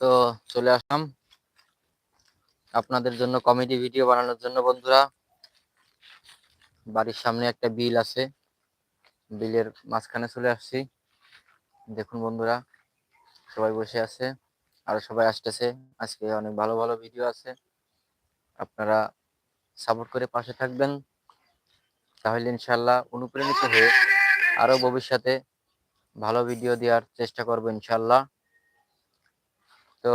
তো চলে আসলাম। আপনাদের জন্য কমেডি ভিডিও বানানোর জন্য বন্ধুরা। বাড়ির সামনে একটা বিল আছে। বিলের মাঝখানে চলে আসছি। দেখুন বন্ধুরা, সবাই বসে আছে। আর সবাই আসতেছে। আজকে অনেক ভালো ভালো ভিডিও আছে। আপনারা সাপোর্ট করে পাশে থাকবেন। তাহলে ইনশাল্লাহ অনুপ্রাণিত হয়ে আরও ভবিষ্যতে ভালো ভিডিও দেওয়ার চেষ্টা করব ইনশাল্লাহ তো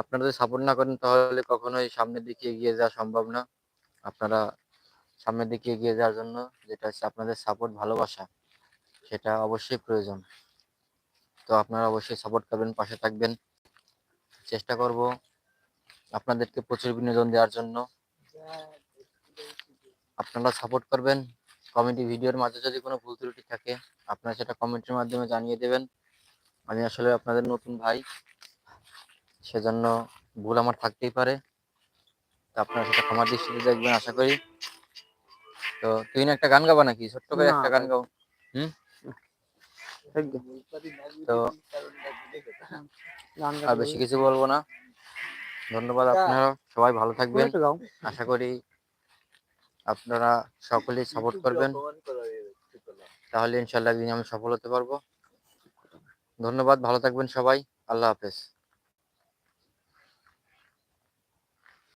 আপনারা যদি সাপোর্ট না করেন, তাহলে কখনোই সামনের দিকে এগিয়ে যাওয়া সম্ভব না। আপনারা সামনের দিকে এগিয়ে যাওয়ার জন্য যেটা হচ্ছে আপনাদের সাপোর্ট ভালোবাসা, সেটা অবশ্যই প্রয়োজন। তো আপনারা অবশ্যই সাপোর্ট করবেন, পাশে থাকবেন। চেষ্টা করব আপনাদেরকে প্রচুর বিনোদন দেওয়ার জন্য। আপনারা সাপোর্ট করবেন। কমেডি ভিডিওর মাঝে যদি কোনো ভুল ত্রুটি থাকে, আপনারা সেটা কমেন্টের মাধ্যমে জানিয়ে দেবেন। আমি আসলে আপনাদের নতুন ভাই সেজন্য ভুল আমার থাকতেই পারে। তো আপনারা সেটা ক্ষমার দৃষ্টিতে দেখবেন আশা করি। তো তুই না একটা গান গাবা নাকি? ছোট্ট করে একটা গান। গাও। হুম? তো আর বেশি কিছু বলব না। ধন্যবাদ আপনারা সবাই ভালো থাকবেন। আশা করি আপনারা সকলেই সাপোর্ট করবেন। তাহলে ইনশাল্লাহ একদিন আমি সফল হতে পারব। ধন্যবাদ ভালো থাকবেন সবাই আল্লাহ হাফেজ।